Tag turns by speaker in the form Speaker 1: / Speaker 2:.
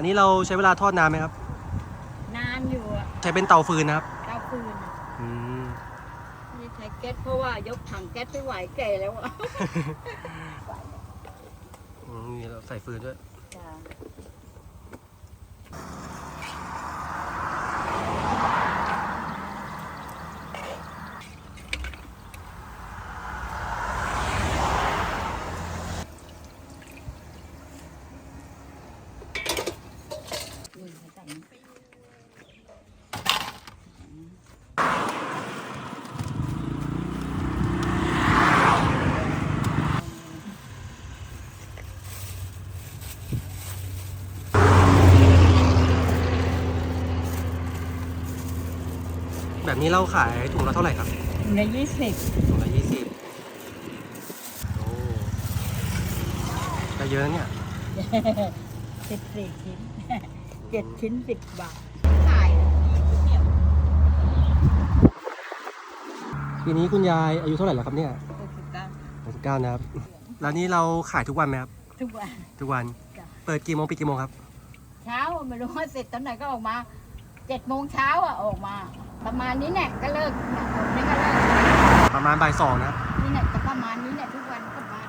Speaker 1: อันนี้เราใช้เวลาทอดนานไหมครับ
Speaker 2: นานอยู่อะ
Speaker 1: ใช้เป็นเตาฟืนนะครับ
Speaker 2: เตาฟืนอะ
Speaker 1: อืม
Speaker 2: นี่ใช้แก๊สเพราะว่ายกถังแก๊สไม่ไหวแก่แล้วอะ
Speaker 1: อืมนี่เราใส่ฟืนด้วย แบบนี้เราขายถุงละเท่าไหร่ครับ
Speaker 2: ถุงละยี่สิบ
Speaker 1: ถุงละยี่สิบโอ้ได้เยอะนะเนี่ย
Speaker 2: สิบสี่ชิ้นเจ็ดชิ้นสิบบาทขายเนี่ย
Speaker 1: ปีนี้คุณยายอายุเท่าไหร่แล้วครับเนี่ย
Speaker 2: หกสิบเก้า
Speaker 1: หกสิบเก้านะครับ
Speaker 2: แล้วนี่
Speaker 1: เราขายทุกวันไหมครับ
Speaker 2: ทุกวัน
Speaker 1: ทุกวัน
Speaker 2: จ้ะ
Speaker 1: เปิดกี่โมงปิดกี่โมงครับ
Speaker 2: เช้าไม่รู้ว่าเสร็จตอนไหนก็ออกมาเจ็ดโมงเช้าอะออกมา ประมาณนี้แหละก็เลิกนะผมเนี่ก็เลิก
Speaker 1: ประมาณบ่ายสองนะครับ
Speaker 2: นี่แหละประมาณนี้แหละทุกวันก็บ้าน